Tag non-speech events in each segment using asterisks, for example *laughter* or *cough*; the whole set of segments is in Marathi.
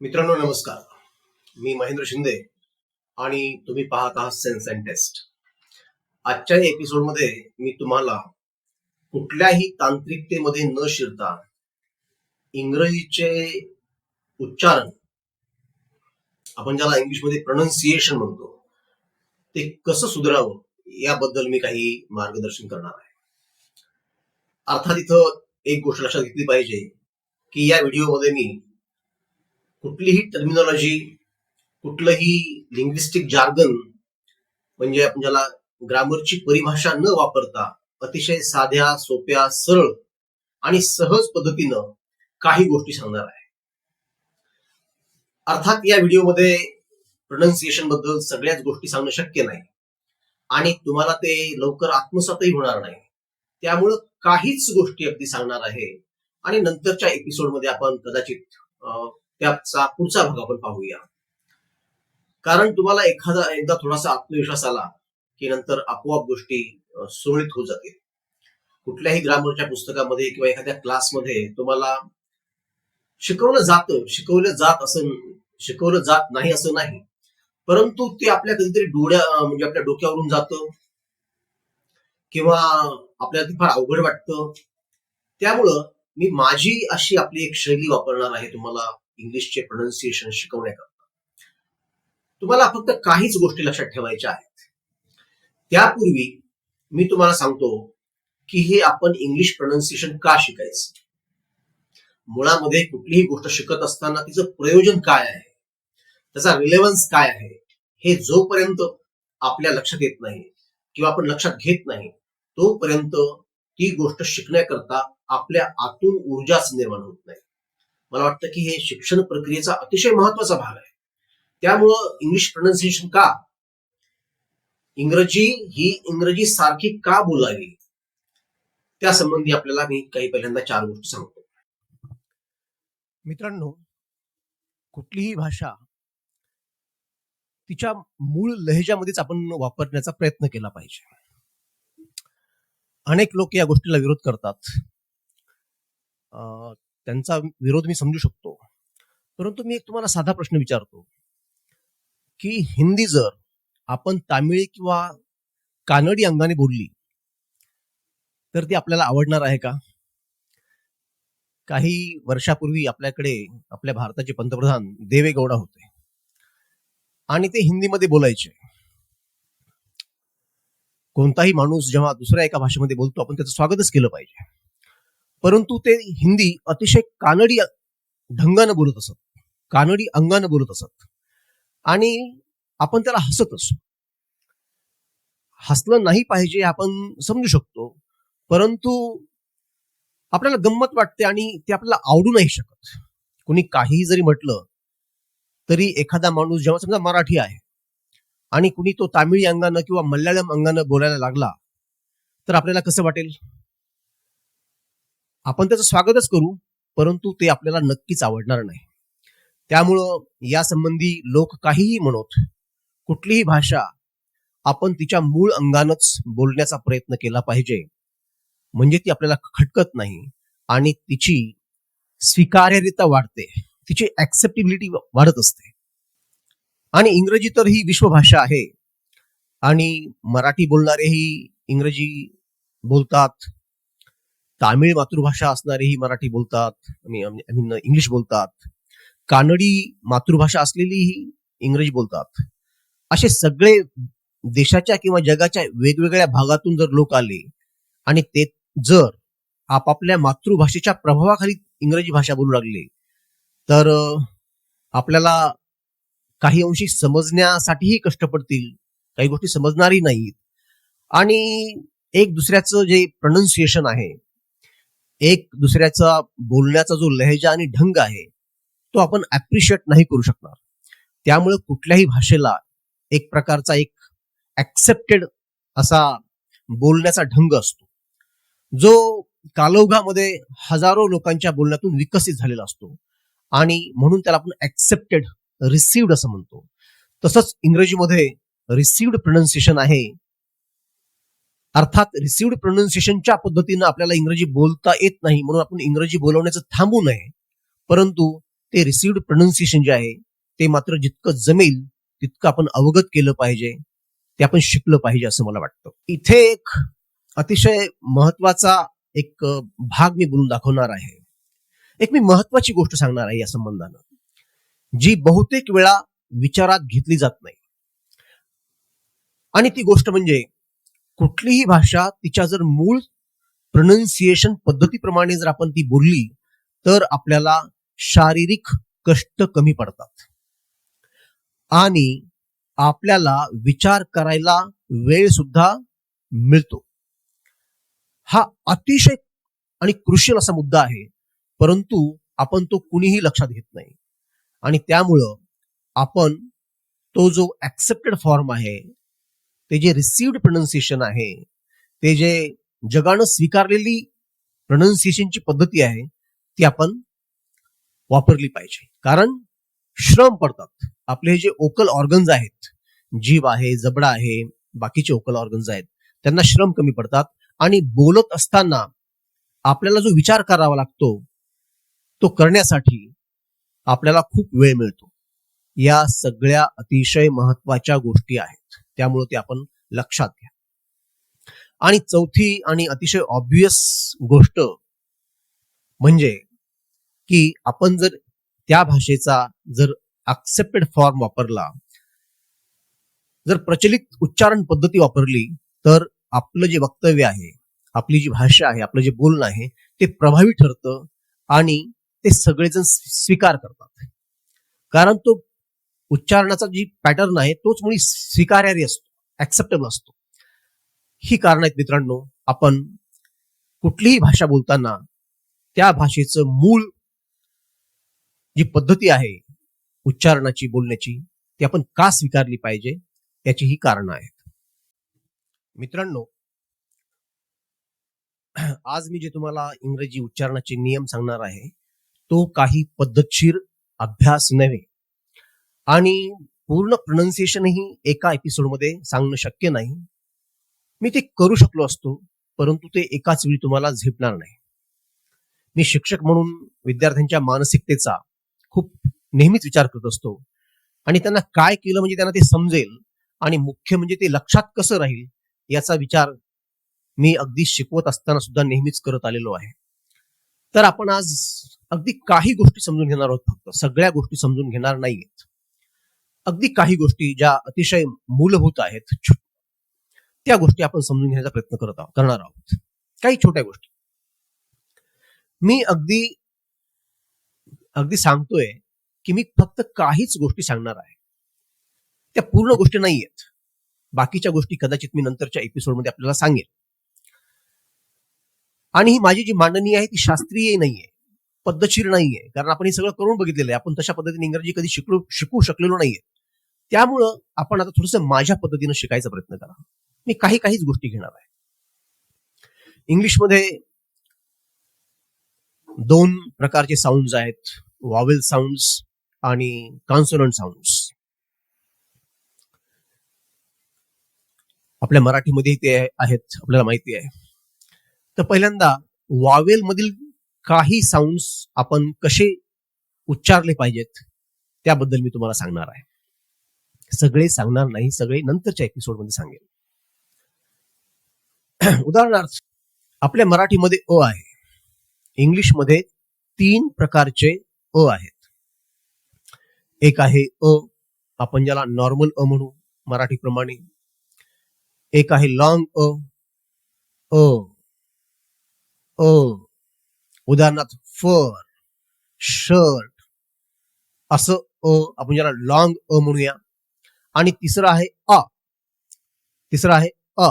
मित्रांनो नमस्कार. मी महेंद्र शिंदे आणि तुम्ही पाहत आहात सेन्स अँड टेस्ट आजच्या एपिसोडमध्ये मी तुम्हाला कुठल्याही तांत्रिकतेमध्ये न शिरता इंग्रजीचे उच्चारण आपण ज्याला इंग्लिशमध्ये प्रोनाऊन्सिएशन म्हणतो ते कसं सुधारावं याबद्दल मी काही मार्गदर्शन करणार आहे. अर्थात इथं एक गोष्ट लक्षात घेतली पाहिजे की या व्हिडिओमध्ये मी कुठलीही टर्मिनॉलॉजी कुठलंही लिंग्विस्टिक जार्गन म्हणजे आपण ज्याला ग्रामरची परिभाषा न वापरता अतिशय साध्या सोप्या सरळ आणि सहज पद्धतीनं काही गोष्टी सांगणार आहे. अर्थात या व्हिडिओमध्ये प्रोनाऊन्सिएशनबद्दल सगळ्याच गोष्टी सांगणं शक्य नाही आणि तुम्हाला ते लवकर आत्मसातही होणार नाही. त्यामुळं काहीच गोष्टी अगदी सांगणार आहे आणि नंतरच्या एपिसोडमध्ये आपण कदाचित अं, त्याचा पुढचा भाग आपण पाहूया. कारण तुम्हाला एखादा एकदा थोडासा आत्मविश्वास आला की नंतर आपोआप गोष्टी सुरळीत होत जातील. कुठल्याही ग्रामरच्या पुस्तकामध्ये किंवा एखाद्या क्लासमध्ये तुम्हाला शिकवलं जातं शिकवलं जात असं शिकवलं जात नाही असं नाही. परंतु ते आपल्या कधीतरी डोळ्या म्हणजे आपल्या डोक्यावरून जातं. किंवा आपल्याला ते फार अवघड वाटतं. त्यामुळं मी माझी अशी आपली एक शैली वापरणार आहे तुम्हाला. इंग्लिशचे प्रोनाऊन्सिएशन शिकवण्याकरता. तुम्हाला फक्त काहीच गोष्टी लक्षात ठेवायच्या आहेत. त्यापूर्वी मी तुम्हाला सांगतो की हे आपण इंग्लिश प्रोनाऊन्सिएशन का शिकायचं? मुळामध्ये कुठलीही गोष्ट शिकत असताना तिचं प्रयोजन काय आहे? त्याचा रिलेव्हन्स काय आहे? हे जोपर्यंत आपल्या लक्षात येत नाही किंवा आपण लक्षात घेत नाही तोपर्यंत ती गोष्ट शिकण्याकरता आपल्या आतून ऊर्जाच निर्माण होत नाही. मला वाटतं की हे शिक्षण प्रक्रियेचा अतिशय महत्त्वाचा भाग आहे. त्यामुळं इंग्लिश प्रोनाऊन्सिएशन का? इंग्रजी ही इंग्रजी सारखी का बोलावी? त्यासंबंधी आपल्याला मी काही पहिल्यांदा चार गोष्टी सांगतो. मित्रांनो कुठलीही भाषा तिच्या मूळ लहेजामध्येच आपण वापरण्याचा प्रयत्न केला पाहिजे. अनेक लोक या गोष्टीला विरोध करतात. त्यांचा विरोध मी समजू शकतो. परंतु मी एक तुम्हाला साधा प्रश्न विचारतो. की हिंदी जर आपण तामिळ किंवा कानडी अंगाने बोलली तर ती आपल्याला आवडणार आहे का? काही वर्षापूर्वी आपल्याकडे आपल्या भारताचे पंतप्रधान देवे गौडा होते. आणि ते हिंदीमध्ये बोलायचे. कोणताही माणूस जेव्हा दुसऱ्या एका भाषेमध्ये बोलतो आपण त्याचं स्वागतच केलं पाहिजे. परंतु ते हिंदी अतिशय कानडी ढंगानं बोलत असत. कानडी अंगानं बोलत असत. आणि आपण त्याला हसत असतो हसलं नाही पाहिजे आपण समजू शकतो. परंतु आपल्याला गंमत वाटते आणि ते आपल्याला आवडू नाही शकत. कुणी काहीही जरी म्हटलं तरी एखादा माणूस जेव्हा समजा मराठी आहे आणि कुणी तो तामिळी अंगानं किंवा मल्याळम अंगानं बोलायला लागला तर आपल्याला कसं वाटेल? आपण त्याचं स्वागतच करू परंतु ते आपल्याला नक्कीच आवडणार नाही. त्यामुळं यासंबंधी लोक काहीही म्हणत कुठलीही भाषा आपण तिच्या मूळ अंगानच बोलण्याचा प्रयत्न केला पाहिजे. म्हणजे ती आपल्याला खटकत नाही आणि तिची स्वीकार्यरित्या वाढते. तिची ऍक्सेप्टेबिलिटी वाढत असते. आणि इंग्रजी तर ही विश्वभाषा आहे. आणि मराठी बोलणारेही इंग्रजी बोलतात तामिळ मातृभाषा असणारेही मराठी बोलतात इंग्लिश बोलतात. कानडी मातृभाषा असलेलीही इंग्रजी बोलतात. असे सगळे देशाच्या किंवा जगाच्या वेगवेगळ्या भागातून जर लोक आले आणि ते जर आपापल्या मातृभाषेच्या प्रभावाखाली इंग्रजी भाषा बोलू लागले तर आपल्याला काही अंशी समजण्यासाठीही कष्ट पडतील काही गोष्टी समजणारही नाहीत. आणि एक दुसऱ्याचं जे प्रोनाऊन्सिएशन आहे एक दुसऱ्याचा बोलण्याचा जो लहेजा आणि ढंग आहे तो आपण ॲप्रिशिएट नाही करू शकणार. त्यामुळे कुठल्याही भाषेला एक प्रकारचा एक ऍक्सेप्टेड असा बोलण्याचा ढंग असतो. जो कालौघामध्ये हजारो लोकांच्या बोलण्यातून विकसित झालेला असतो आणि म्हणून त्याला आपण ऍक्सेप्टेड रिसिव्ड असं म्हणतो. तसंच इंग्रजीमध्ये रिसिव्ड प्रोनाऊन्सिएशन आहे. अर्थात रिसिव्ड प्रोनाऊन्सिएशनच्या पद्धतीनं आपल्याला इंग्रजी बोलता येत नाही म्हणून आपण इंग्रजी बोलवण्याचं थांबू नये. परंतु ते रिसिव्ड प्रोनाऊन्सिएशन जे आहे ते मात्र जितकं जमेल तितकं आपण अवगत केलं पाहिजे ते आपण शिकलं पाहिजे असं मला वाटतं. इथे एक अतिशय महत्त्वाचा एक भाग मी बोलून दाखवणार आहे. एक मी महत्वाची गोष्ट सांगणार आहे या संबंधानं. जी बहुतेक वेळा विचारात घेतली जात नाही. आणि ती गोष्ट म्हणजे कुठलीही भाषा तिच्या जर मूळ प्रोनाऊन्सिएशन पद्धतीप्रमाणे जर आपण ती बोलली तर आपल्याला शारीरिक कष्ट कमी पडतात. आणि आपल्याला विचार करायला वेळ सुद्धा मिळतो. हा अतिशय आणि क्रुशियल असा मुद्दा आहे परंतु आपण तो कुणीही लक्षात घेत नाही. आणि त्यामुळं आपण तो जो ऍक्सेप्टेड फॉर्म आहे ते जे रिसिव्ड प्रोनाऊन्सिएशन आहे ते जे जगानं स्वीकारलेली प्रोनाऊन्सिएशनची पद्धती आहे ती आपण वापरली पाहिजे. कारण श्रम पडतात. आपले हे जे ओकल ऑर्गन्स आहेत जीभ आहे जबडा आहे बाकीचे ओकल ऑर्गन्स आहेत त्यांना श्रम कमी पडतात आणि बोलत असताना आपल्याला जो विचार करावा लागतो तो करण्यासाठी आपल्याला खूप वेळ मिळतो. या सगळ्या अतिशय महत्त्वाच्या गोष्टी आहेत. त्यामुळे ते आपण लक्षात घ्या. आणि चौथी आणि अतिशय ऑब्विस गोष्ट म्हणजे की आपण जर त्या भाषेचा जर ऍक्सेप्टेड फॉर्म वापरला जर प्रचलित उच्चारण पद्धती वापरली तर आपलं जे वक्तव्य आहे आपली जी भाषा आहे आपलं जे बोलणं आहे ते प्रभावी ठरतं आणि ते सगळेजण स्वीकार करतात. कारण तो उच्चारणाचा जी पॅटर्न आहे तोच मुळी स्वीकार्यारी असतो ऍक्सेप्टेबल असतो. ही कारण आहेत मित्रांनो आपण कुठलीही भाषा बोलताना त्या भाषेचं मूळ जी पद्धती आहे उच्चारणाची बोलण्याची ती आपण का स्वीकारली पाहिजे याची ही कारण आहेत. मित्रांनो आज मी जे तुम्हाला इंग्रजी उच्चारणाचे नियम सांगणार आहे तो काही पद्धतशीर अभ्यास नव्हे. आणि पूर्ण प्रोनाऊन्सिएशनही एका एपिसोडमध्ये सांगणं शक्य नाही. मी ते करू शकलो असतो परंतु ते एकाच वेळी तुम्हाला झेपणार नाही. मी शिक्षक म्हणून विद्यार्थ्यांच्या मानसिकतेचा खूप नेहमीच विचार करत असतो. आणि त्यांना काय केलं म्हणजे त्यांना ते समजेल आणि मुख्य म्हणजे ते लक्षात कसं राहील याचा विचार मी अगदी शिकवत असताना सुद्धा नेहमीच करत आलेलो आहे. तर आपण आज अगदी काही गोष्टी समजून घेणार आहोत फक्त. सगळ्या गोष्टी समजून घेणार नाहीयेत. अगदी काही गोष्टी ज्या अतिशय मूलभूत आहेत त्या गोष्टी आपण समजून घेण्याचा प्रयत्न करत आहोत करणार आहोत. काही छोट्या गोष्टी. मी अगदी अगदी सांगतोय की मी फक्त काहीच गोष्टी सांगणार आहे. त्या पूर्ण गोष्टी नाहीयेत बाकीच्या गोष्टी कदाचित मी नंतरच्या एपिसोडमध्ये आपल्याला सांगेन. आणि ही माझी जी मांडणी आहे ती शास्त्रीय नाहीये. पद्धतशीर नाहीये. कारण आपण हे सगळं करून बघितलेलं आहे. आपण तशा पद्धतीने इंग्रजी कधी शिकलो शिकू शकलेलो नाहीये. त्यामुळं आपण आता थोडस माझ्या पद्धतीनं शिकायचा प्रयत्न करा. मी काही काहीच गोष्टी घेणार आहे. इंग्लिशमध्ये दोन प्रकारचे साऊंड आहेत. वॉवेल साऊंड आणि कॉन्सोनंट साऊंड आपल्या मराठीमध्ये ते आहेत आपल्याला माहिती आहे. तर पहिल्यांदा वावेल मधील काही साऊंड आपण कसे उच्चारले पाहिजेत त्याबद्दल मी तुम्हाला सांगणार आहे. सगळे सांगणार नाही सगळे नंतरच्या एपिसोडमध्ये सांगेल. *clears throat* उदाहरणार्थ आपल्या मराठीमध्ये अ आहे. इंग्लिशमध्ये तीन प्रकारचे अ आहेत. एक आहे अ आपण ज्याला नॉर्मल अ म्हणू मराठीप्रमाणे. एक आहे लॉंग अ अ अ. उदाहरणार्थ फर शर्ट असं अ आपण ज्याला लॉंग अ म्हणूया. आणि तिसरं आहे अ. तिसरं आहे अ.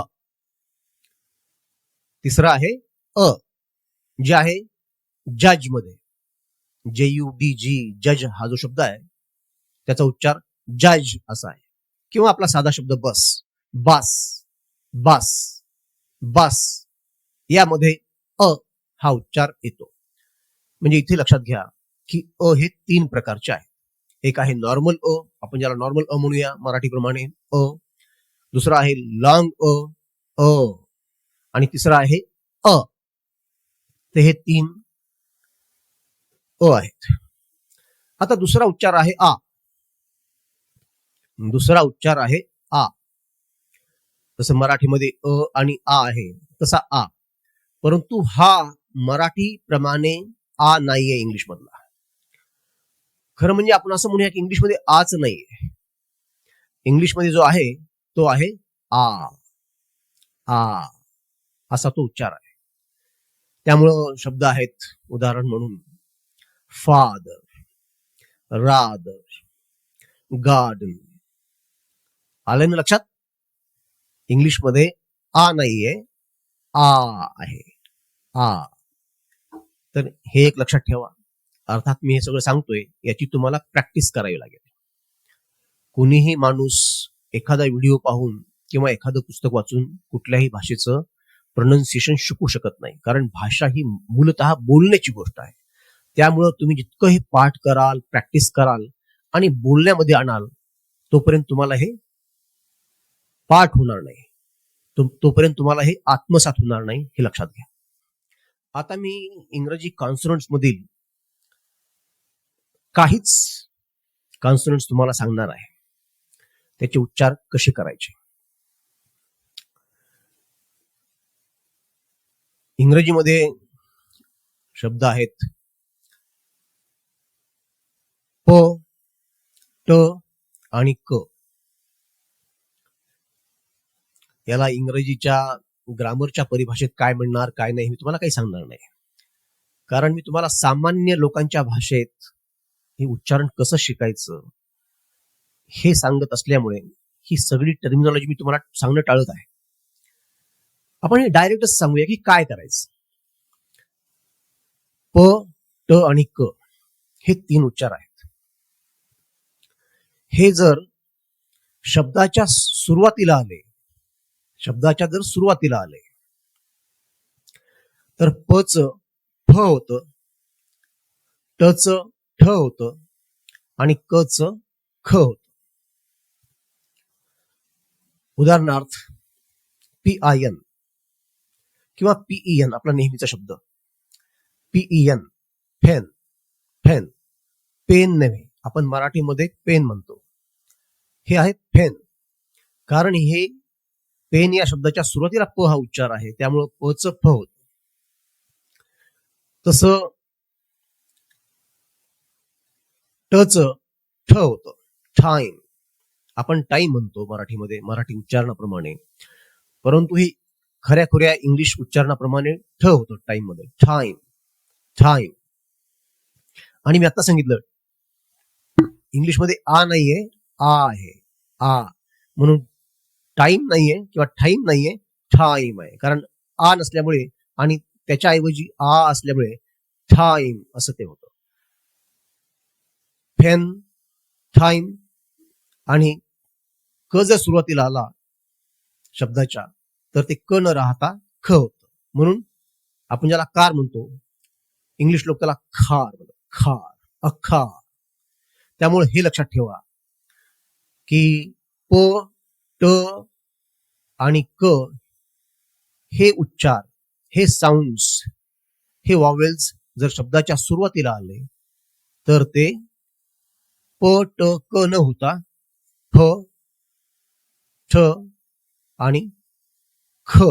तिसरं आहे अ. जे आहे जजमध्ये जे यू डी जी जज हा जो शब्द आहे त्याचा उच्चार जज असा आहे. किंवा आपला साधा शब्द बस. बस. बस. बस. यामध्ये अ हा उच्चार येतो. म्हणजे इथे लक्षात घ्या की अ हे तीन प्रकारचे आहे एक आहे नॉर्मल अ आपण ज्याला नॉर्मल अ म्हणूया मराठीप्रमाणे अ. दुसरा आहे लॉंग अ अ. आणि तिसरा आहे अ. तर हे तीन अ आहेत. आता दुसरा उच्चार आहे आ. दुसरा उच्चार आहे आ. जसं मराठीमध्ये अ आणि आ आहे तसा आ. परंतु हा मराठी प्रमाणे आ नाहीये इंग्लिश मधला खरं म्हणजे आपण असं म्हणूया की इंग्लिशमध्ये आच नाही. इंग्लिशमध्ये जो आहे तो आहे आ. आ. असा तो उच्चार आहे. त्यामुळं शब्द आहेत उदाहरण म्हणून. Father rather garden. आलं ना लक्षात? इंग्लिशमध्ये आ नाहीये आ आहे. आ. तर हे एक लक्षात ठेवा. अर्थात मी हे सगळं सांगतोय याची तुम्हाला प्रॅक्टिस करावी लागेल. कोणीही माणूस एखादा व्हिडिओ पाहून किंवा एखादं पुस्तक वाचून कुठल्याही भाषेचं प्रोनाऊन्सिएशन शिकू शकत नाही. कारण भाषा ही मूलतः बोलण्याची गोष्ट आहे. त्यामुळं तुम्ही जितकं हे पाठ कराल प्रॅक्टिस कराल आणि बोलण्यामध्ये आणाल तोपर्यंत तुम्हाला हे पाठ होणार नाही. तो- तोपर्यंत तुम्हाला हे आत्मसात होणार नाही हे लक्षात घ्या. आता मी इंग्रजी कॉन्सनंट्स मधील काहीच कॉन्सनंट्स तुम्हाला सांगणार आहे. त्याचे उच्चार कसे करायचे? इंग्रजीमध्ये शब्द आहेत. प ट आणि क. याला इंग्रजीच्या ग्रामरच्या परिभाषेत काय म्हणणार काय नाही मी तुम्हाला काही सांगणार नाही. कारण मी तुम्हाला सामान्य लोकांच्या भाषेत हे उच्चारण कसं शिकायचं? हे सांगत असल्यामुळे ही सगळी टर्मिनॉलॉजी मी तुम्हाला सांगणं टाळत आहे. आपण हे डायरेक्टच सांगूया की काय करायचं. प ट आणि क हे तीन उच्चार आहेत. हे जर शब्दाच्या सुरुवातीला आले शब्दाच्या जर सुरुवातीला आले तर पच फ होत टच ठ होत आणि क च ख होत. उदाहरणार्थ पी आय एन किंवा पीई एन आपला नेहमीचा शब्द. P E N fen fen pen नव्हे आपण मराठीमध्ये पेन म्हणतो. हे आहे फेन कारण हे पेन या शब्दाच्या सुरुवातीला प हा उच्चार आहे त्यामुळं पच फ होत. तसं टच ठ होत टाइम आपण टाइम म्हणतो मराठीमध्ये मराठी उच्चारणाप्रमाणे. परंतु ही खऱ्या खुऱ्या इंग्लिश उच्चारणाप्रमाणे ठ होतं टाइममध्ये. टाइम टाइम आणि मी आता सांगितलं इंग्लिशमध्ये आ नाहीये आ आहे. आ. म्हणून टाइम नाहीये किंवा टाइम नाहीये टाइम आहे. कारण आ नसल्यामुळे आणि त्याच्याऐवजी आ असल्यामुळे टाइम असं ते होतं. फेन टाइम आणि क जर सुरुवातीला आला शब्दाच्या तर ते क न राहता ख होत. म्हणून आपण ज्याला कार म्हणतो इंग्लिश लोक त्याला खार खार अखार. त्यामुळे हे लक्षात ठेवा की प ट आणि क हे उच्चार हे साऊंड्स हे वॉवेल्स जर शब्दाच्या सुरुवातीला आले तर ते प ट क न होता. फ ठ आणि ख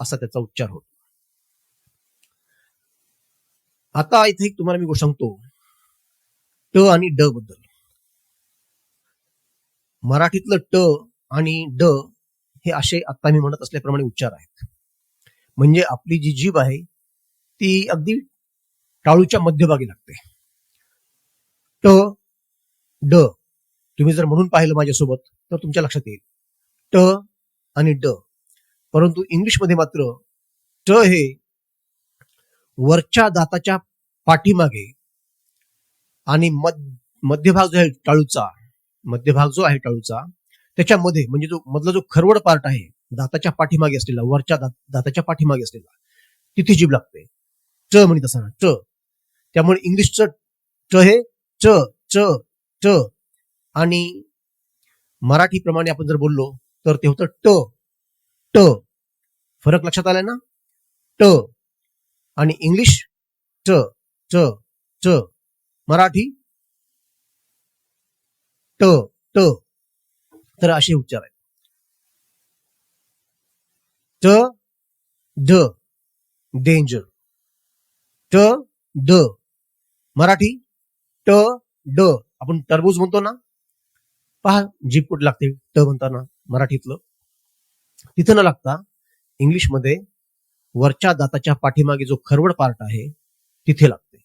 असा त्याचा उच्चार होतो. आता इथे तुम्हाला मी गोष्ट सांगतो. ट आणि ड बद्दल. मराठीतलं ट आणि ड हे असे आता मी म्हणत असल्याप्रमाणे उच्चार आहेत. म्हणजे आपली जी जीभ आहे ती अगदी टाळूच्या मध्यभागी लागते. ट ड. तुम्ही जर म्हणून पाहिलं माझ्यासोबत तर तुमच्या लक्षात येईल. ट आणि ड. परंतु इंग्लिशमध्ये मात्र ट हे वरच्या दाताच्या पाठीमागे आणि मध्यभाग जो आहे टाळूचा मध्यभाग जो आहे टाळूचा त्याच्यामध्ये म्हणजे जो मधला जो खरवड पार्ट आहे दाताच्या पाठीमागे असलेला वरच्या दात- दाताच्या पाठीमागे असलेला तिथे जीभ लागते. ट म्हणत असताना ट. त्यामुळे इंग्लिशचं ट हे च च ट. आणि मराठीप्रमाणे आपण जर बोललो तर ते होतं ट. ट. फरक लक्षात आलाय ना? ट. आणि इंग्लिश ट. ट. ट. मराठी ट. ट. तर असे उच्चार आहेत. ट. ड डेंजर. ट. ड मराठी ट. ड. आपण टरबूज म्हणतो ना पहा जीप कुठे लागते ट म्हणताना मराठीतलं. तिथं न लागता इंग्लिशमध्ये वरच्या दाताच्या पाठीमागे जो खरवड पार्ट आहे तिथे लागते.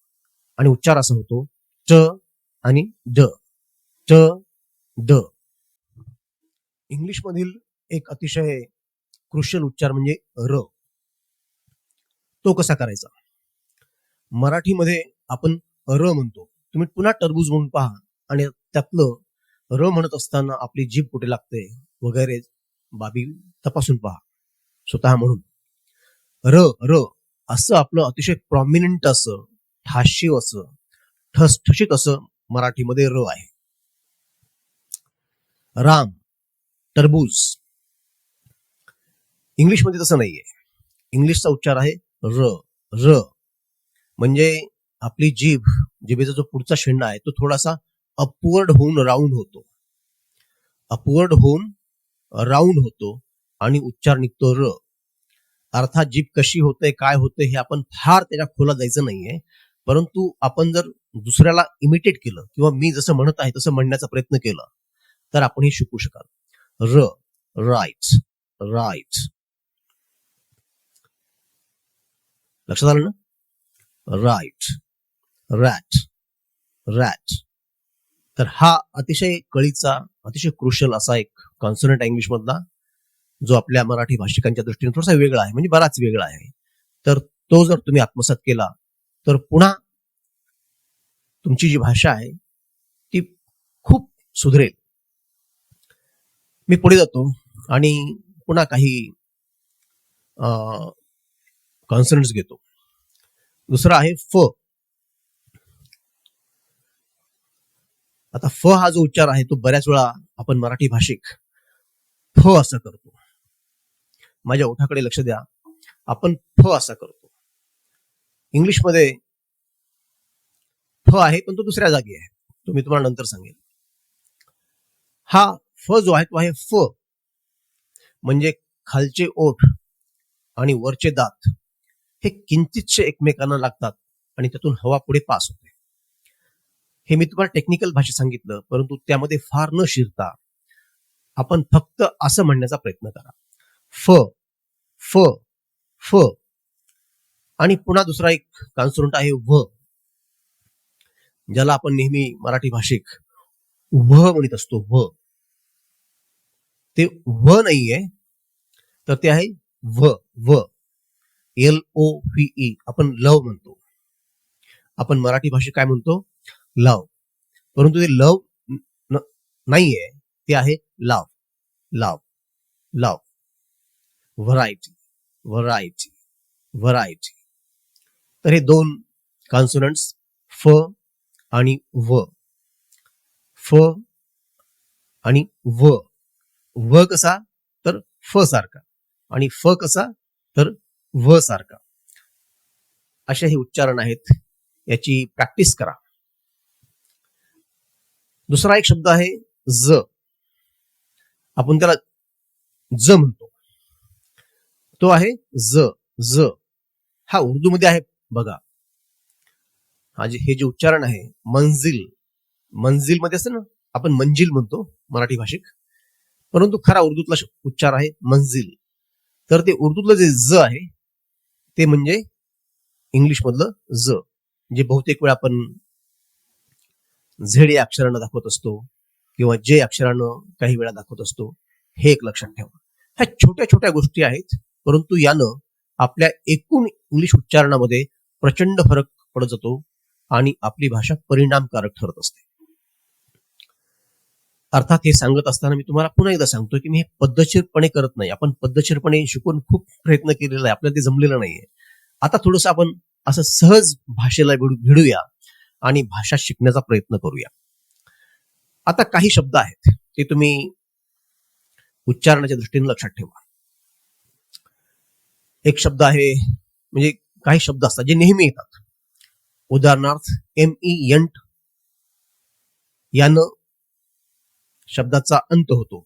आणि उच्चार असा होतो च आणि ड. च ड. इंग्लिशमधील एक अतिशय क्रुशल उच्चार म्हणजे र. तो कसा करायचा? मराठीमध्ये आपण र म्हणतो. तुम्ही पुन्हा टरबूज म्हणून पहा. आणि त्यातलं र म्हणत असताना आपली जीभ कुठे लागते वगैरे बाबी तपासून पहा. स्वतः म्हणून. र र असं आपलं अतिशय प्रॉमिनंट असं ठाशीव असं ठसठशीत असं मराठीमध्ये र आहे. राम टरबूज. इंग्लिशमध्ये तसं नाहीये. इंग्लिशचा उच्चार आहे र र. म्हणजे आपली जीभ जिभेचा जो पुढचा शेंडा आहे तो थोडासा अपवर्ड होऊन राऊंड होतो. अपवर्ड होऊन राऊंड होतो आणि उच्चार निघतो र. अर्थात जीभ कशी होते काय होते हे आपण फार त्याच्या खोला जायचं नाहीये. परंतु आपण जर दुसऱ्याला इमिटेट केलं किंवा मी जसं म्हणत आहे तसं म्हणण्याचा प्रयत्न केला तर आपण हे शिकू शकाल. र राईट राईट लक्षात आलं ना? राईट रॅट रॅट तर हा अतिशय कळीचा अतिशय क्रुशल असा एक कॉन्सोनंट इंग्लिश मधला जो आपल्या मराठी भाषिकांच्या दृष्टीने थोडासा वेगळा आहे म्हणजे बराच वेगळा आहे. तर तो जर तुम्ही आत्मसात केला तर पुन्हा तुमची जी भाषा आहे ती खूप सुधरेल. मी पुढे जातो आणि पुन्हा काही कॉन्सनंट्स घेतो. दुसरा आहे फ. आता फ हा जो उच्चार आहे तो बऱ्याच वेळा आपण मराठी भाषिक फ असं करतो. माझ्या ओठाकडे लक्ष द्या. आपण फ असा करतो. इंग्लिशमध्ये फ आहे पण तो दुसऱ्या जागी आहे. तो मी तुम्हाला नंतर सांगेल हा फ जो आहे तो आहे फ. म्हणजे खालचे ओठ आणि वरचे दात हे किंचितशे एकमेकांना लागतात आणि त्यातून हवा पुढे पास होते. हे मी तुम्हाला टेक्निकल भाषेत सांगितलं परंतु त्यामध्ये फार न शिरता आपण फक्त असं म्हणण्याचा प्रयत्न करा. फ फ फ. आणि पुन्हा दुसरा एक कॉन्सोनंट आहे व. ज्याला आपण नेहमी मराठी भाषिक व म्हणत असतो व. ते व नाहीये तर ते आहे व व. एल ओ व्ही ई आपण लव म्हणतो. आपण मराठी भाषेत काय म्हणतो? लव परंतु ते लव नाहीये. ते आहे लाव लाव लाव व्हरायटी व्हरायटी व्हरायटी तर हे दोन कॉन्सोनंट्स फ आणि व फ आणि व व कसा? तर फ सारखा. आणि फ कसा? तर व सारखा. असे हे उच्चारण आहेत. याची प्रॅक्टिस करा. दुसरा एक शब्द आहे ज. आपण त्याला ज म्हणतो. तो आहे ज ज. हा उर्दू मध्ये आहे बघा. हा जे हे जे उच्चारण आहे मंजिल मंजिलमध्ये असतं ना आपण मंजिल म्हणतो मराठी भाषिक परंतु खरा उर्दूतला उच्चार आहे मंजिल तर ते उर्दूतलं जे ज आहे ते म्हणजे इंग्लिश मधलं ज. जे बहुतेक वेळा आपण झेड या अक्षरानं दाखवत असतो किंवा जे अक्षरानं काही वेळा दाखवत असतो हे एक लक्षात ठेवा. ह्या छोट्या छोट्या गोष्टी आहेत परंतु यानं आपल्या एकूण इंग्लिश उच्चारणामध्ये प्रचंड फरक पडत जातो आणि आपली भाषा परिणामकारक ठरत असते. अर्थात हे सांगत असताना मी तुम्हाला पुन्हा एकदा सांगतो की मी हे पद्धतशीरपणे करत नाही. आपण पद्धतशीरपणे शिकून खूप प्रयत्न केलेला आहे. आपल्याला ते जमलेलं नाहीये. आता थोडस आपण असं सहज भाषेला भिडू भिडूया. आणि भाषा शिकण्याचा प्रयत्न करूया. आता काही शब्द आहेत ते तुम्ही उच्चारणाच्या दृष्टीने लक्षात ठेवा. एक शब्द आहे म्हणजे काही शब्द असतात जे नेहमी येतात. उदाहरणार्थ एम ई यंट यानं शब्दाचा अंत होतो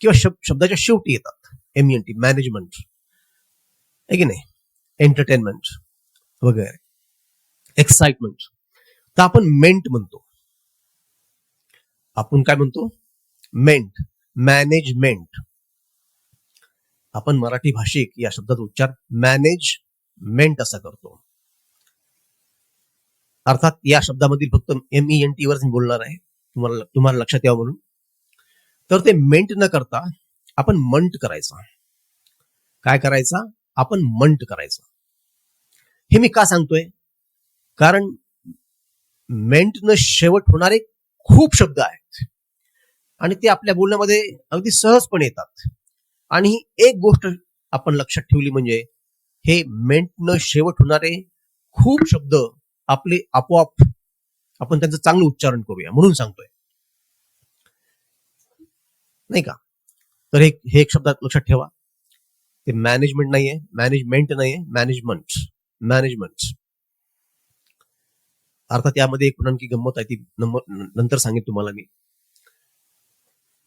किंवा शब शब्दाच्या शेवटी येतात. एम एन टी मॅनेजमेंट आहे की नाही? एंटरटेनमेंट वगैरे. एक्साइटमेंट तर आपण मेंट म्हणतो. आपण काय म्हणतो? मेंट. मॅनेजमेंट. आपण मराठी भाषिक या शब्दाचा उच्चार मॅनेजमेंट असा करतो. अर्थात या शब्दामधील फक्त एम ई एन टी वरच बोलणार आहे. तुम्हाला तुम्हाला लक्षात यावं म्हणून. तर ते मेंट न करता आपण मंट करायचा. काय करायचा? आपण मंट करायचा. हे मी का सांगतोय? कारण मेंट न शेवट होणारे खूप शब्द आहेत. आणि ते आपल्या बोलण्यामध्ये अगदी सहजपणे येतात. आणि ही एक गोष्ट आपण लक्षात ठेवली म्हणजे हे मेंट न शेवट होणारे खूप शब्द आपले आपोआप आपण त्यांचं चांगलं उच्चारण करूया म्हणून सांगतोय. नाही का? तर हे हे एक शब्द लक्षात ठेवा. ते मॅनेजमेंट नाहीये मॅनेजमेंट नाहीये मॅनेजमेंट मॅनेजमेंट अर्थात यामध्ये एक आणखी गंमत आहे ती नंतर सांगेन तुम्हाला मी.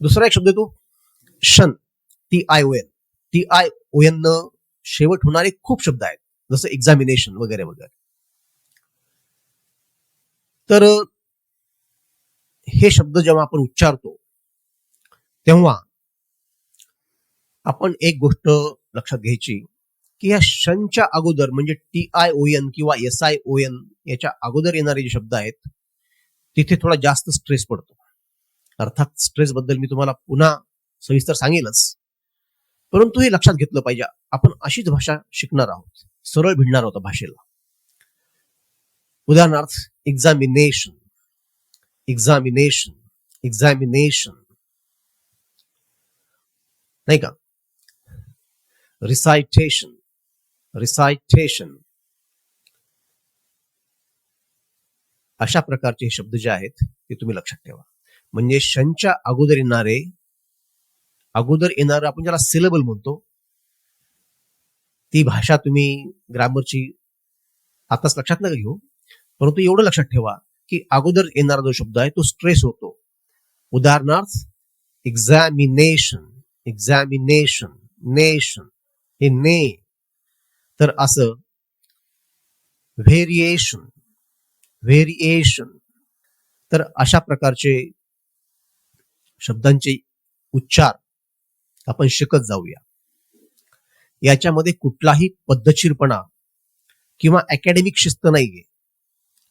दुसरा एक शब्द येतो tion T I O N T I O N न शेवट होणारे खूप शब्द आहेत जसं एक्झामिनेशन वगैरे वगैरे. तर हे शब्द जेव्हा आपण उच्चारतो तेव्हा आपण एक गोष्ट लक्षात घ्यायची की या शनच्या अगोदर म्हणजे टी आय ओ एन किंवा एस आय ओ एन याच्या अगोदर येणारे जे शब्द आहेत तिथे थोडा जास्त स्ट्रेस पडतो. अर्थात स्ट्रेस बद्दल मी तुम्हाला पुन्हा सविस्तर सांगेलच. परंतु हे लक्षात घेतलं पाहिजे आपण अशीच भाषा शिकणार आहोत सरळ भिडणार आहोत भाषेला. उदाहरणार्थ एक्झामिनेशन एक्झामिनेशन एक्झामिनेशन नाही का? रिसायटेशन रिसायटेशन अशा प्रकारचे हे शब्द जे आहेत ते तुम्ही लक्षात ठेवा. म्हणजे शनच्या अगोदर येणारे अगोदर येणार आपण ज्याला सिलेबल म्हणतो ती भाषा तुम्ही ग्रामरची आताच लक्षात नका घेऊ परंतु एवढं लक्षात ठेवा की अगोदर येणारा जो शब्द आहे तो स्ट्रेस होतो. उदाहरणार्थ एक्झामिनेशन एक्झामिनेशन नेशन हे ने तर असं व्हेरिएशन व्हेरिएशन. तर अशा प्रकारचे शब्दांचे उच्चार आपण शिकत जाऊया. याच्यामध्ये कुठलाही पद्धतशीरपणा किंवा अकॅडमिक शिस्त नाहीये.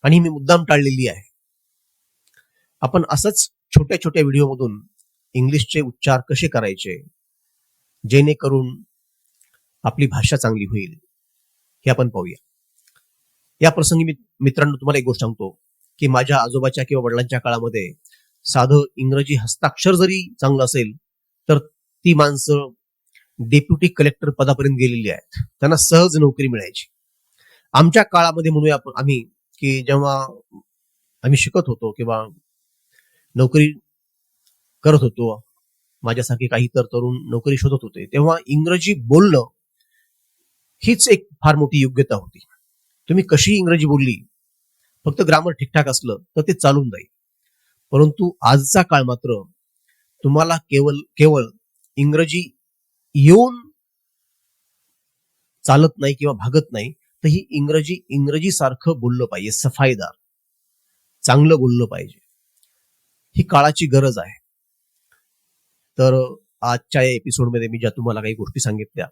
आणि मी मुद्दाम टाळलेली आहे. आपण असंच छोट्या छोट्या व्हिडिओमधून इंग्लिशचे उच्चार कसे करायचे जेणेकरून आपली भाषा चांगली होईल? हे आपण पाहूया. या प्रसंगी मी मित्रांनो तुम्हाला एक गोष्ट सांगतो की माझ्या आजोबाच्या किंवा वडिलांच्या काळामध्ये साधं इंग्रजी हस्ताक्षर जरी चांगलं असेल तर ती माणसं डेप्युटी कलेक्टर पदापर्यंत गेलेली आहेत. त्यांना सहज नोकरी मिळायची. आमच्या काळामध्ये म्हणूया आपण आम्ही की जेव्हा आम्ही शिकत होतो किंवा नोकरी करत होतो माझ्यासारखे काही तर तरुण नोकरी शोधत होते तेव्हा इंग्रजी बोलणं हीच एक फार मोठी योग्यता होती. तुम्ही कशी इंग्रजी बोलली फक्त ग्रामर ठीकठाक असलं तर ते चालून जाईल. परंतु आजचा काळ मात्र तुम्हाला केवळ केवळ इंग्रजी येऊन चालत नाही किंवा भागत नाही तर ही इंग्रजी इंग्रजी सारखं बोललं पाहिजे सफाईदार. चांगलं बोललं पाहिजे. ही काळाची गरज आहे. तर आजच्या या एपिसोडमध्ये मी ज्या तुम्हाला काही गोष्टी सांगितल्या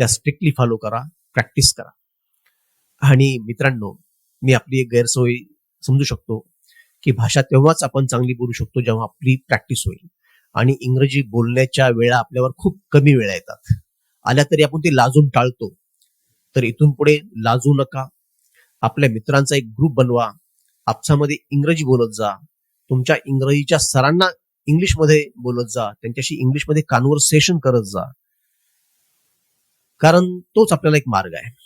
त्या स्ट्रिक्टली फॉलो करा प्रॅक्टिस करा. आणि मित्रांनो मी आपली एक गैरसोय समजू शकतो की भाषा तेव्हाच आपण चांगली बोलू शकतो जेव्हा आपली प्रॅक्टिस होईल. आणि इंग्रजी बोलण्याच्या वेळा आपल्यावर खूप कमी वेळा येतात. आल्या तरी आपण ते लाजून टाळतो. तर इथून पुढे लाजू नका. आपल्या मित्रांचा एक ग्रुप बनवा. आपसामध्ये इंग्रजी बोलत जा. तुमच्या इंग्रजीच्या सरांना इंग्लिशमध्ये बोलत जा. त्यांच्याशी इंग्लिशमध्ये कॉन्व्हर्सेशन करत जा. कारण तोच आपल्याला एक मार्ग आहे.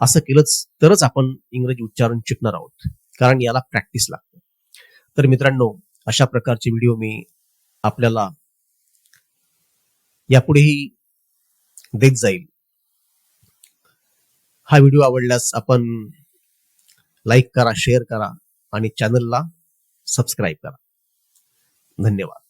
असं केलंच तरच आपण इंग्रजी उच्चारण शिकणार आहोत. कारण याला प्रॅक्टिस लागते. तर मित्रांनो अशा प्रकारचे व्हिडिओ मी आपल्याला यापुढेही देत जाईल. हा व्हिडिओ आवडल्यास आपण लाईक करा शेअर करा आणि चॅनलला सबस्क्राईब करा. धन्यवाद.